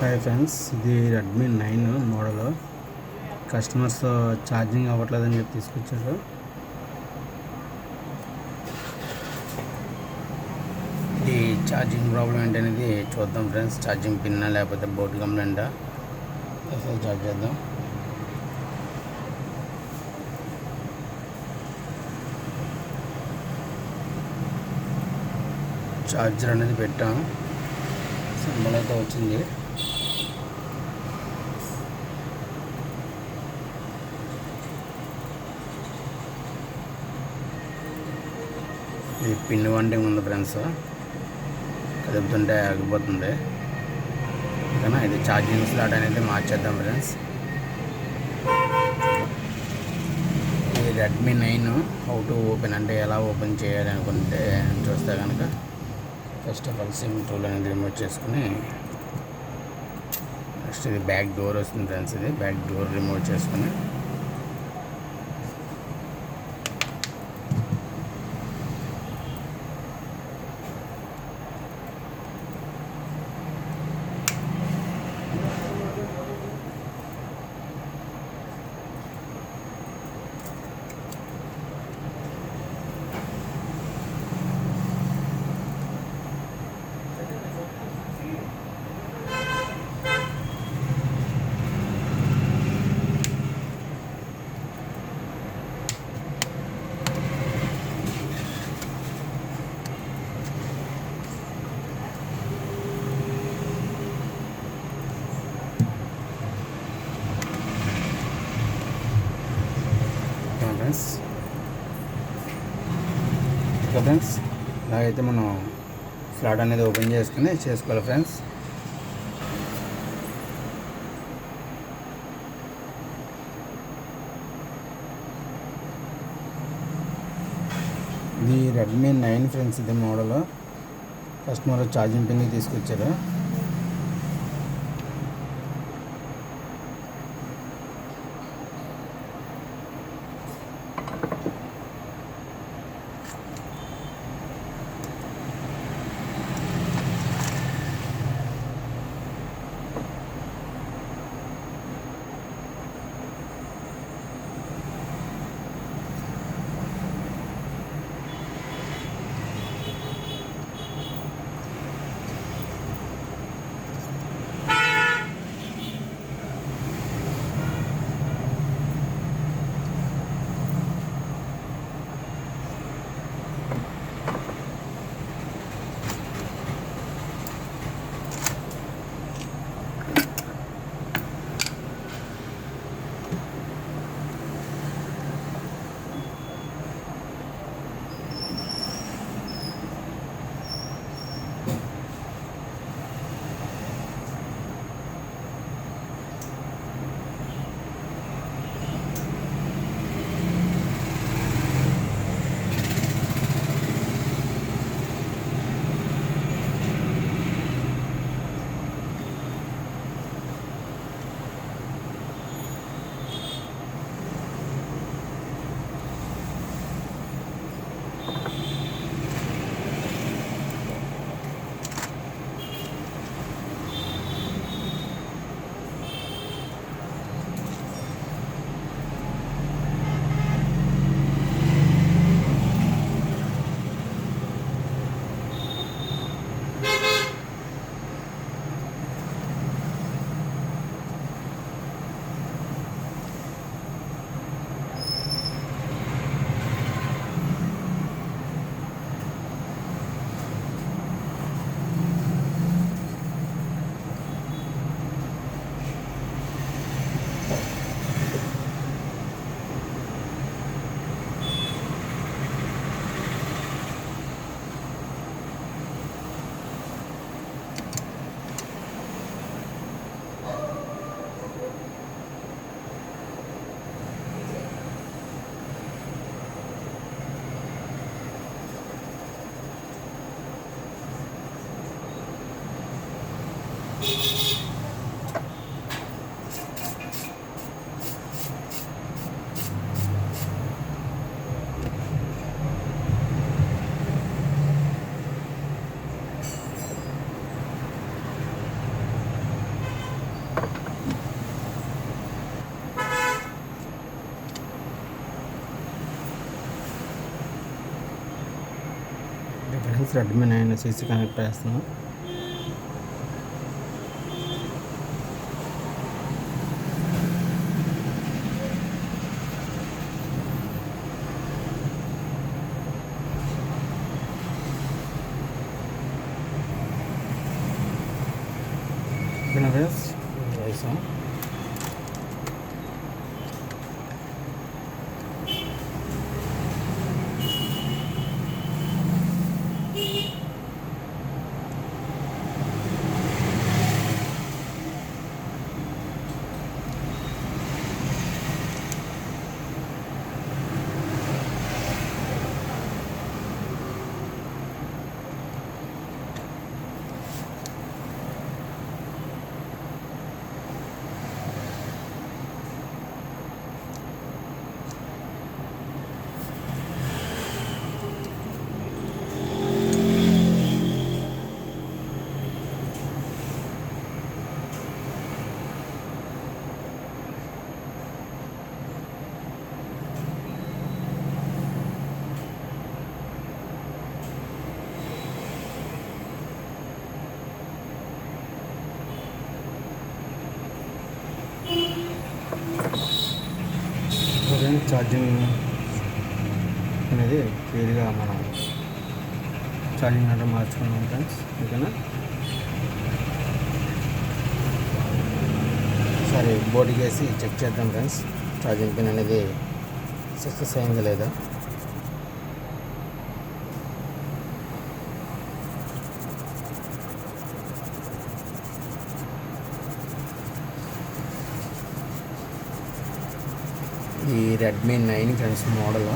Hi friends ఇది Redmi nine model customers charging అవ్వట్లేదని చెప్పి తీసుకొచ్చారు. ఇది ఛార్జింగ్ ప్రాబ్లం ఏంటనేది చూద్దాం ఫ్రెండ్స్ ఛార్జింగ్ పిన్నా లేకపోతే బోర్డు కంప్లైంటా అసలు చార్జ్ చేద్దాం. ఛార్జర్ అనేది పెట్టాం. సింబల్ అయితే వచ్చింది. ఇది పిన్ వండింగ్ ఉంది ఫ్రెండ్స్. కదుపుతుంటే ఆగిపోతుంది. ఓకేనా? ఇది ఛార్జింగ్ స్లాట్ అనేది మార్చేద్దాం ఫ్రెండ్స్. ఇది Redmi nine. How to open అంటే ఎలా ఓపెన్ చేయాలి అనుకుంటే చూస్తే కనుక first of all SIM tool అనేది రిమూవ్ చేసుకుని నెక్స్ట్ ఇది బ్యాక్ డోర్ వస్తుంది ఫ్రెండ్స్ ఇది. బ్యాక్ డోర్ రిమూవ్ చేసుకుని ఫ్రెండ్స్ ఓకే ఫ్రెండ్స్ ఇలాగైతే మనం స్లాట్ అనేది ఓపెన్ చేసుకుని చేసుకోవాలి ఫ్రెండ్స్. ఇది రెడ్మీ నైన్ ఫ్రెండ్స్ ఇది మోడల్. కస్టమర్ ఛార్జింగ్ పిన్ తీసుకొచ్చారు. Friends Redmi nine CC connect చేస్తున్నాను ఓకేనా ఫ్రెండ్స్ వేసాం ఓకే ఛార్జింగ్ అనేది క్లియర్గా మనం ఛార్జింగ్ అంటే మార్చుకున్నాం ఫ్రెండ్స్ ఓకేనా? సరే బోర్డుకి వేసి చెక్ చేద్దాం ఫ్రెండ్స్ ఛార్జింగ్ పిన్ అనేది సక్సెస్ అయిందా లేదా ఈ Redmi nine friends model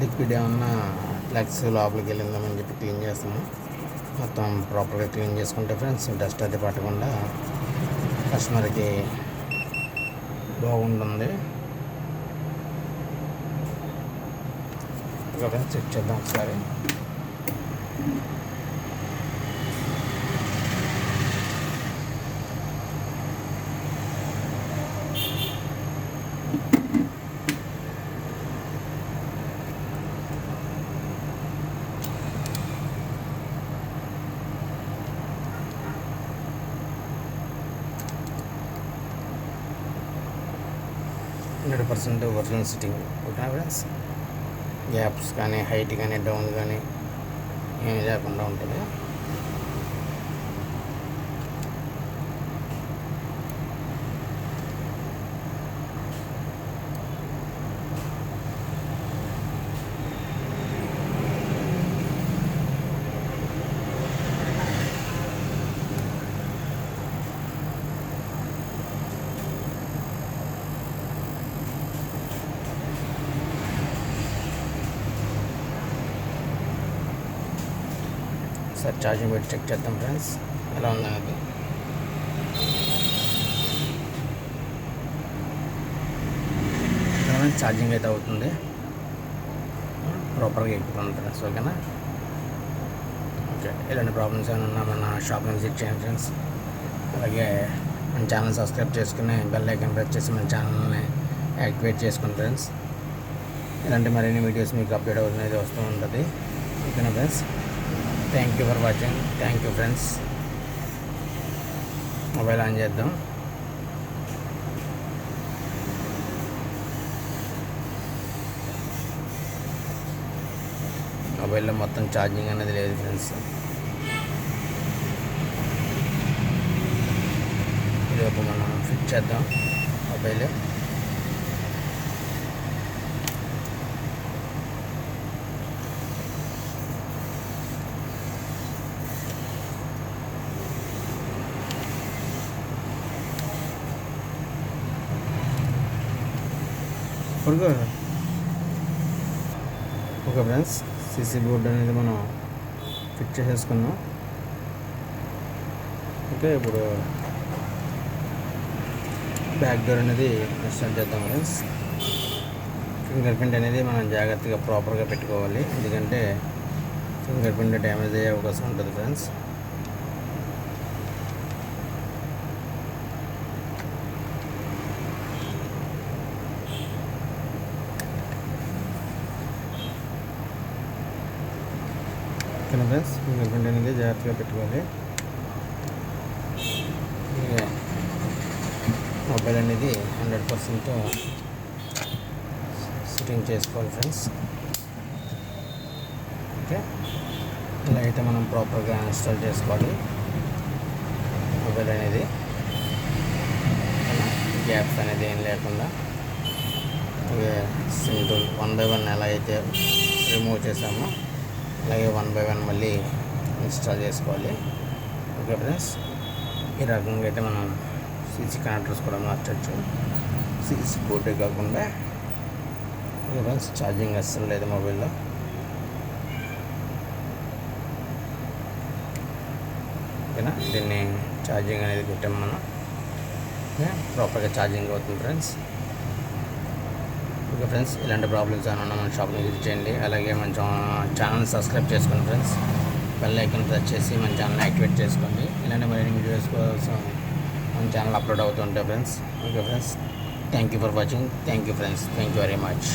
liquid ఏమన్నా ఫ్లెక్స్ లోపలికి వెళ్ళిందామని చెప్పి క్లీన్ చేస్తాము. మొత్తం ప్రాపర్గా క్లీన్ చేసుకుంటే ఫ్రెండ్స్ డస్ట్ అది పట్టకుండా కస్టమర్కి బాగుంటుంది. ఇంకా చెక్ చేద్దాం ఒకసారి. హండ్రెడ్ పర్సెంట్ ఒరిజినల్ సిట్టింగ్ ఓకేనా ఫ్రెండ్స్? గ్యాప్స్ కానీ హైట్ కానీ డౌన్ కానీ ఏమి లేకుండా ఉంటుంది. సార్ ఛార్జింగ్ పెట్టి చెక్ చేద్దాం ఫ్రెండ్స్ ఎలా ఉందనేది ఛార్జింగ్ అయితే అవుతుంది. ప్రాపర్గా ఎక్కుతుంది ఫ్రెండ్స్ ఓకేనా ఓకే ఇలాంటి ప్రాబ్లమ్స్ ఏమైనా ఉన్నా మన షాప్ని విజిట్ చేయండి ఫ్రెండ్స్ అలాగే మన ఛానల్ సబ్స్క్రైబ్ చేసుకుని బెల్ ఐకన్ ప్రెస్ చేసి మన ఛానల్ని యాక్టివేట్ చేసుకోండి ఫ్రెండ్స్ ఇలాంటి మరిన్ని వీడియోస్ మీకు అప్డేట్ అవుతుంది వస్తూ ఉంటుంది. ఓకేనా friends thank you for watching thank you friends mobile on చేద్దాం. మొబైల్లో మొత్తం ఛార్జింగ్ అనేది లేదు ఫ్రెండ్స్ ఇది ఒక మనం ఫిట్ చేద్దాం. మొబైల్ పడుకో ఓకే ఫ్రెండ్స్ సీసీ బోర్డు అనేది మనం ఫిట్ చేసేసుకున్నాం ఓకే ఇప్పుడు బ్యాక్ డోర్ అనేది ఇన్స్టాల్ చేద్దాం ఫ్రెండ్స్. ఫింగర్ ప్రింట్ అనేది మనం జాగ్రత్తగా ప్రాపర్గా పెట్టుకోవాలి. ఎందుకంటే ఫింగర్ ప్రింట్ డ్యామేజ్ అయ్యే అవకాశం ఉంటుంది ఫ్రెండ్స్ ఓకేనా ఫ్రెండ్స్ ఫింగర్ అనేది జాగ్రత్తగా పెట్టుకోవాలి. ఇక మొబైల్ అనేది హండ్రెడ్ పర్సెంట్ సెట్టింగ్ చేసుకోవాలి ఫ్రెండ్స్. ఓకే ఇలా అయితే మనం ప్రాపర్గా ఇన్స్టాల్ చేసుకోవాలి. మొబైల్ అనేది గ్యాప్స్ అనేది ఏం లేకుండా. Single simple one by one ఎలా అయితే రిమూవ్ చేసామో అలాగే వన్ బై వన్ మళ్ళీ ఇన్స్టాల్ చేసుకోవాలి. Okay friends? ఈ రకంగా అయితే మనం స్విచ్ కనెక్టర్స్ కూడా మార్చచ్చు. స్విచ్ బోర్డే కాకుండా ఓకే ఫ్రెండ్స్ ఛార్జింగ్ అస్సలు లేదు మొబైల్లో ఓకేనా? దీన్ని ఛార్జింగ్ అనేది పెట్టాము మనం. ఓకే? ప్రాపర్గా ఛార్జింగ్ అవుతుంది ఫ్రెండ్స్. ఓకే ఫ్రెండ్స్ ఇలాంటి ప్రాబ్లమ్స్ ఏమైనా ఉన్నా మన షాప్ని విజిట్ చేయండి. అలాగే మన ఛానల్ సబ్స్క్రైబ్ చేసుకోండి ఫ్రెండ్స్. బెల్ ఐకన్ ప్రెస్ చేసి మన ఛానల్ని యాక్టివేట్ చేసుకోండి. ఇలాంటి మరిన్ని వీడియోస్ కోసం మన ఛానల్ అప్లోడ్ అవుతుంటాయి friends. Okay friends thank you for watching thank you friends thank you very much